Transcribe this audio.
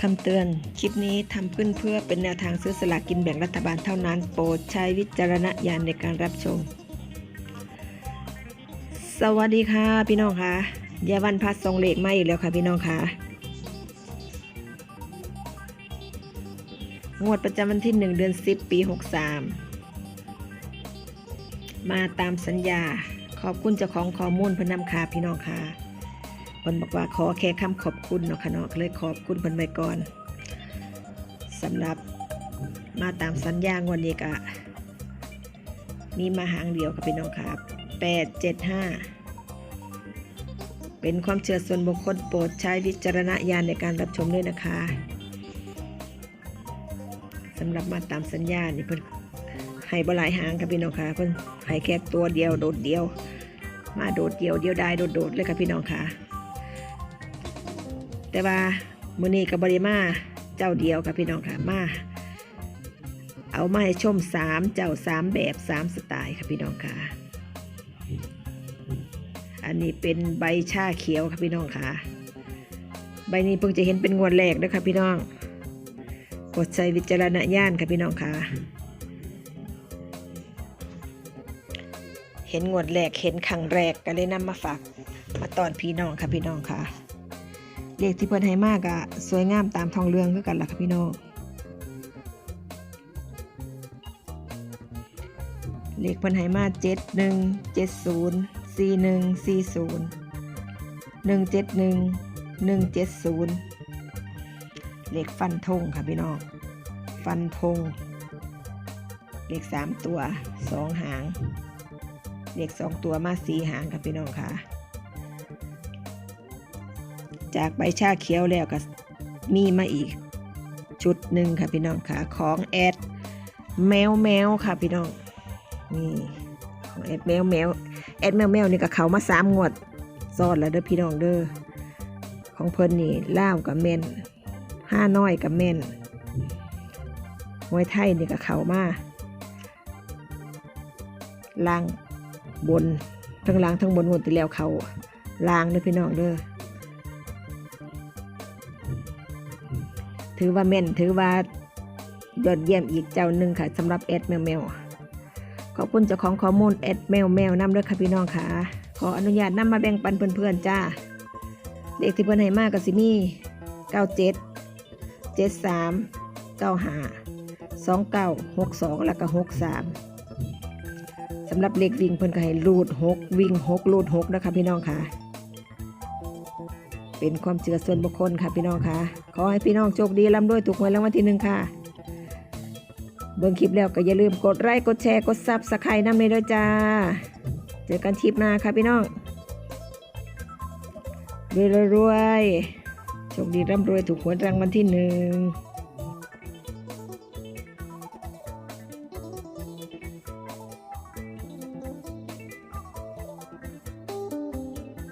คำเตือน คลิปนี้ทำขึ้นเพื่อเป็นแนวทางซื้อสลากกินแบ่งรัฐบาลเท่านั้น โปรดใช้วิจารณญาณในการรับชม สวัสดีค่ะพี่น้องค่ะยาวันพัดทรงเหล็กมาอีกแล้วค่ะพี่น้องค่ะ งวดประจำวันที่ 1 เดือน 10 ปี 63 มาตามสัญญา ขอบคุณเจ้าของข้อมูลเพนนำค่ะพี่น้องค่ะ พิ่นบอกว่าขอแค่คำขอบคุณเนาะค่ะเนาะเลยขอบคุณเพิ่นไว้ก่อนสำหรับมาตามสัญญางวันนี้ก็มีมาหางเดียวค่ะพี่น้องค่ะ875เป็นความเชื่อส่วนบุคคลโปรดใช้วิจารณญาณในการรับชมด้วยนะคะสำหรับมาตามสัญญานี่เพิ่นให้บหลายหางค่ะพี่น้องค่ะเพิ่นให้แค่ตัวเดียวโดดเดียว มาโดดเดียวเดียวได้โดดโดดๆเลยค่ะพี่น้องค่ะ แต่ว่ามื้อนี้กับบริมาเจ้าเดียวค่ะพี่น้องค่ะมาเอามาให้ชมสามเจ้าสามแบบสามสไตล์ค่ะพี่น้องค่ะ อันนี้เป็นใบชาเขียวค่ะพี่น้องค่ะ ใบนี้เพิ่งจะเห็นเป็นงวดแรกนะคะพี่น้อง กดใช้วิจารณญาณค่ะพี่น้องค่ะ เห็นงวดแรกเห็นครั้งแรกก็เลยนำมาฝากมาตอนพี่น้องค่ะพี่น้องค่ะ เลขที่เพิ่นให้มากอะสวยงามตามทองเรืองคือกันล่ะค่ะพี่น้องเลขเพิ่นให้มาเจ็ดหนึ่งเจ็ดศูนย์สี่หนึ่งสี่ศูนย์หนึ่งเจ็ดหนึ่งหนึ่งเจ็ดศูนย์เลขฟันธงค่ะพี่น้องฟันธงเลขสามตัวสองหางเลขสองตัวมาสี่หางค่ะพี่น้องค่ะ จากใบชาเขียวแล้วก็มีมาอีก ชุดหนึ่งค่ะพี่น้องค่ะของแอดแมวแมวค่ะพี่น้องนี่ของแอดแมวแมวแอดแมวแมวนี่ก็เขามาสามงวดซ้อนแล้วเด้อพี่น้องเด้อของเพิ่นนี่ล่าวกับเมนห้าน้อยกับเมนมวยไทยนี่ก็เขามาล่างบนทั้งล่างทั้งบนหมดที่แล้วเขาล่างเด้อพี่น้องเด้อ ถือว่าแม่นถือว่ายอดเยี่ยมอีกเจ้าหนึ่งค่ะสำหรับแอดแมวแมวขอบคุณเจ้าของข้อมูลแอดแมวแมวนำด้วยค่ะพี่น้องค่ะ ขออนุญาตนำมาแบ่งปันเพื่อนๆจ้าเลขที่เพื่อนให้มากกับซิมี่97 73 95 29 62แล้วก็63สามสำหรับเลขวิ่งเพื่อนก็ให้รูด6วิ่ง6รูด6นะคะพี่น้องค่ะ เป็นความเชื่อส่วนบุคคลค่ะพี่น้องค่ะ ขอให้พี่น้องโชคดีร่ำรวยถูกหวยรางวัลที่หนึ่งค่ะ เบิ่งคลิปแล้วก็อย่าลืมกดไลค์กดแชร์กดซับสไครต์น้ำเลยด้วยจ้า เจอกันคลิปหน้าค่ะพี่น้องรวยรวยๆโชคดีร่ำรวยถูกหวยรางวัลที่หนึ่ง